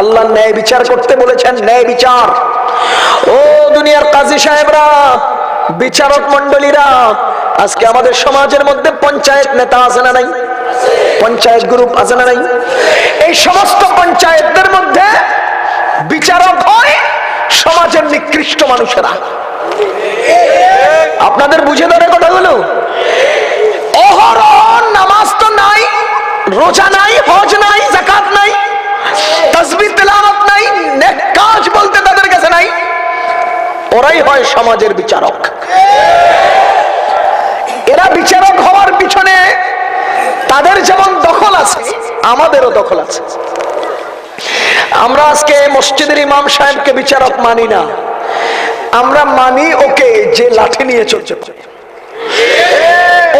আল্লাহ ন্যায় বিচার করতে বলেছেন, ন্যায় বিচার। ও দুনিয়ার কাজী সাহেবরা, বিচারক মন্ডলীরা আজকে আমাদের সমাজের মধ্যে পঞ্চায়েত নেতা আছে না নাই? পঞ্চায়েত গ্রুপ আছে না নাই? এই সমস্ত পঞ্চায়েতদের মধ্যে বিচারক হয় সমাজের নিকৃষ্ট মানুষেরা। আপনাদের বুঝে ধরে কথাগুলো? অহরহ নামাজ তো নাই, রোজা নাই ওরাই হয় সমাজের বিচারক। এরা বিচারক হওয়ার পিছনে তাদের যেমন দখল আছে, আমাদেরও দখল আছে। আমরা আজকে মসজিদের ইমাম সাহেবকে বিচারক মানি না। আমরা মানি ওকে যে লাঠি নিয়ে চলছে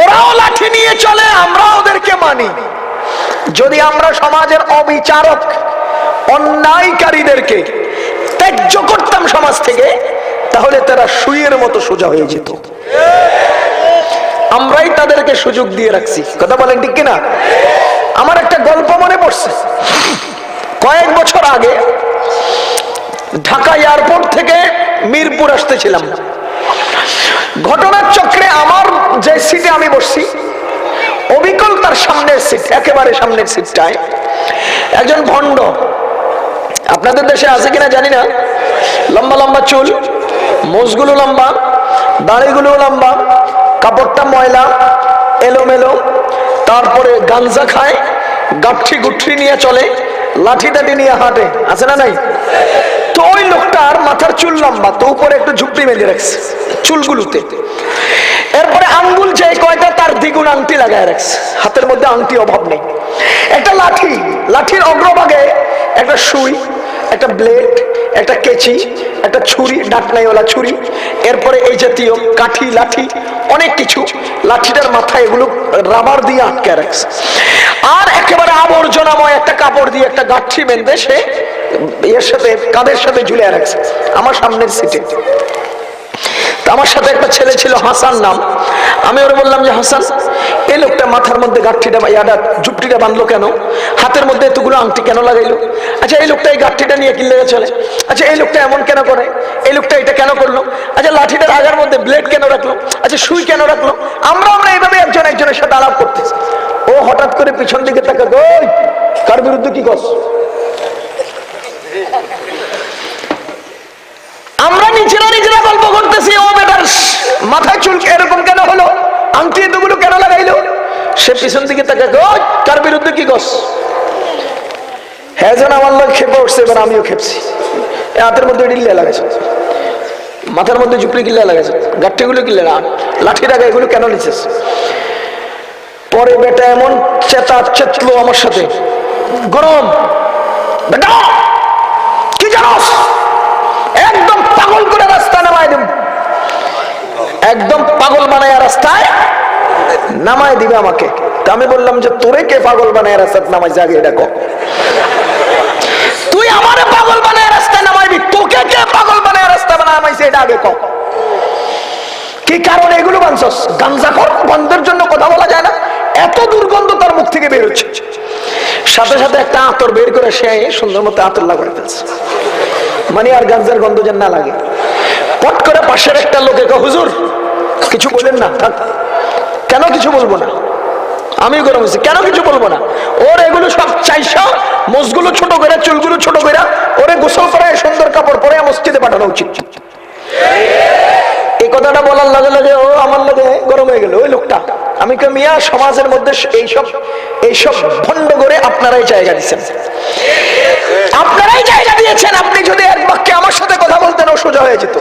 ওরাও লাঠি নিয়ে চলে আমরা ওদেরকে মানি। যদি আমরা সমাজের অবিচারক, অন্যায়কারীদেরকে ত্যায্য করতাম সমাজ থেকে তাহলে তারা সুইয়ের মতো সোজা হয়ে যেত। আমরাই তাদেরকে সুযোগ দিয়ে রাখছি। কথা বলেন ঠিক কিনা? আমার একটা গল্প মনে পড়ছে। কয়েক বছর আগে ঢাকা এয়ারপোর্ট থেকে মিরপুর আসতেছিলাম। ঘটনার চক্রে আমার যে সিটে আমি বসছি, অবিকল তার সামনের সিট, একেবারে সামনের সিটটায় একজন ভণ্ড। আপনাদের দেশে আছে কিনা জানি না। লম্বা লম্বা চুল। মোজগুলো লম্বা, দাড়িগুলো লম্বা, কাপড়টা ময়লা, এলোমেলো। তারপরে গাঞ্জা খায়, গাঠি গুঠি নিয়ে চলে, লাঠি টাঠি নিয়ে হাঁটে। আছে না নাই? তো ওই লোকটার মাথার চুল লম্বা, তো উপরে একটু ঝুপড়ি মেলে রাখছে, চুলগুলোতে। এরপরে আঙ্গুল যে কয়টা, তার দ্বিগুণ আংটি লাগায় রাখছে। হাতের মধ্যে আংটি অভাব নেই। একটা লাঠি, লাঠির অগ্রভাগে একটা সুই একটা ব্লেড একটা কেচি, একটা ছুরি, ডাকনাইওয়ালা ছুরি, এরপরে এই জাতীয় কাঠি, লাঠি, অনেক কিছু। লাঠিটার মাথায় এগুলো রাবার দিয়ে আটকে রাখছে। আর একেবারে আবর্জনাময় একটা কাপড় দিয়ে একটা গাঠি বেঁধে সে এর সাথে কাঁধের সাথে ঝুলে রাখছে? আমার সামনের সিটে আমার সাথে একটা ছেলে ছিল, হাসান নাম। আমি ওরে বললাম যে, হাসান এই লোকটা মাথার মধ্যে গাঠিটা বা ইয়াটা, ঝুপটিটা বাঁধলো কেন? হাতের মধ্যে এতগুলো আংটি কেন লাগাইলো? আচ্ছা এই লোকটা এই গাঠিটা নিয়ে কিনলে চলে আচ্ছা এই লোকটা এমন কেন করে? এই লোকটা এটা কেন করল? আচ্ছা লাঠিটার আগার মধ্যে ব্লেড কেন রাখল? আচ্ছা সুই কেন রাখল? আমরা আমরা এইভাবে একজন একজনের সাথে আলাপ করতেছি। ও হঠাৎ করে পিছন দিকে তাকে ওই, কার বিরুদ্ধে কি কস আমরা নিজেরা নিজেরা গল্প করতেছি, ও বেটার, মাথায় চুল এরকম কেন হলো? আংটি এতগুলো কেন লাগাইলো? সে পিছন দিকে তাকে কার বিরুদ্ধে কি কস হ্যাঁ যেন আমার লোক খেপে উঠছে, এবার আমিও খেপছি। হাতের মধ্যে ডিল্লে লাগাইছে। মাথার মধ্যে ঝুপড়ি কিল্লা লাগাইছে। কিল্লে না লাঠি টাকা এগুলো কেন নিছিস? পরে বেটা এমন চেতা চেতলো আমার সাথে। গরম, বেটা, কি জানোস? একদম পাগল করে রাস্তা নামায় দেব একদম পাগল বানায় রাস্তায় নামায় দিবে আমাকে। তা আমি বললাম যে, তোরে কে পাগল বানায় রাস্তায় নামাই এটা কর তুই আমারে পাগল বানায় রাস্তায় নামাইবি? তোকে কে পাগল বানায় রাস্তা নামাইছে? এটা আগে কর কি কারণে এগুলো বানছস? গাঞ্জাখর বন্ধের জন্য কথা বলা যায় না? এত দুর্গন্ধ তার মুখ থেকে বের হচ্ছে। সাথে সাথে একটা আতর বের করে সে সুন্দর মতো আতর লাগাই ফেলছে। মানে আর গাঞ্জার গন্ধ যেন না লাগে। পট করে পাশের একটা লোকে হুজুর, কিছু বলেন না, থাক। কিছু বলব না। আমি গরম হয়েছি। কেন কিছু বলব না? ওর এগুলো সব চাইসা, মোজগুলো ছোট করে চুলগুলো ছোট করে ওরে গোসল করায় সুন্দর কাপড় পরে মসজিদে পাঠানো উচিত। এই কথাটা বলার লগে লগে ও আমার লগে গরম হয়ে গেল। ওই লোকটা, আমি কে মিয়া, সমাজের মধ্যে এইসব এইসব ভণ্ড করে আপনারাই জায়গা দিচ্ছেন আপনারাই জায়গা দিয়েছেন। আপনি যদি এক বাক্যে আমার সাথে কথা বলতেন, ও সোজা হয়ে যেত।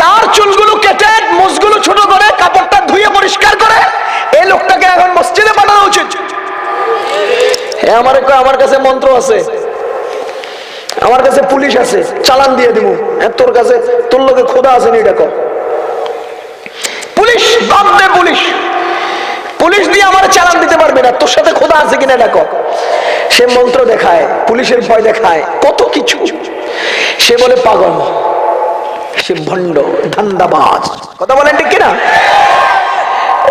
তার চুলগুলো কেটে মুসগুলো ছোট করে কাপড়টা ধুয়ে পরিষ্কার করে এই লোকটাকে এখন মসজিদে পাঠানো উচিত হ্যাঁ আমার আমার কাছে মন্ত্র আছে। আমার কাছে পুলিশ আছে। চালান দিয়ে দিব হ্যাঁ, তোর কাছে তোর লোকে খোদা আছে নি দেখো পুলিশ বাদ দে পুলিশ। পুলিশ দিয়ে আমার চালান দিতে পারবে না। তোর সাথে খোদা আছে কিনা দেখো সে মন্ত্র দেখায় পুলিশের ভয় দেখায় কত কিছু। সে বলে পাগল সে ভণ্ড ধান্দাবাজ। কথা বলেন ঠিক কিনা?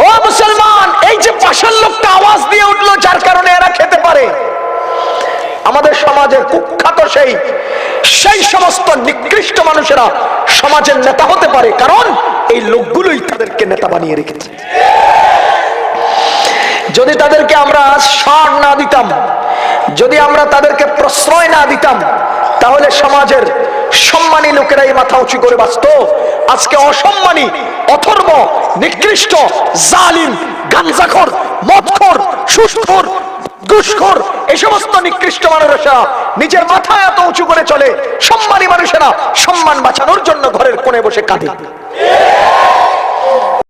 ও মুসলমান এই যে পাশের লোকটা আওয়াজ দিয়ে উঠল যার কারণে এরা খেতে পারে আমাদের সমাজ সমাজের কুখ্যাত সেই সেই সমস্ত নিকৃষ্ট মানুষেরা সমাজের নেতা হতে পারে। কারণ এই লোকগুলোই তাদেরকে নেতা বানিয়ে রেখেছে। যদি তাদেরকে আমরা সার না দিতাম, যদি আমরা তাদেরকে প্রশ্রয় না দিতাম, তাহলে সমাজের সম্মানী লোকেরাই মাথা উঁচু করে বাঁচত। আজকে অসম্মানী, অথর্ব, নিকৃষ্ট, জালিম, গাঞ্জাখর, মদখর, সুস্থর দুষ্কর, এ সমস্ত নিকৃষ্ট মানুষেরা নিজের মাথা এত উঁচু করে চলে। সম্মানী মানুষেরা সম্মান বাঁচানোর জন্য ঘরের কোণে বসে কাঁদে।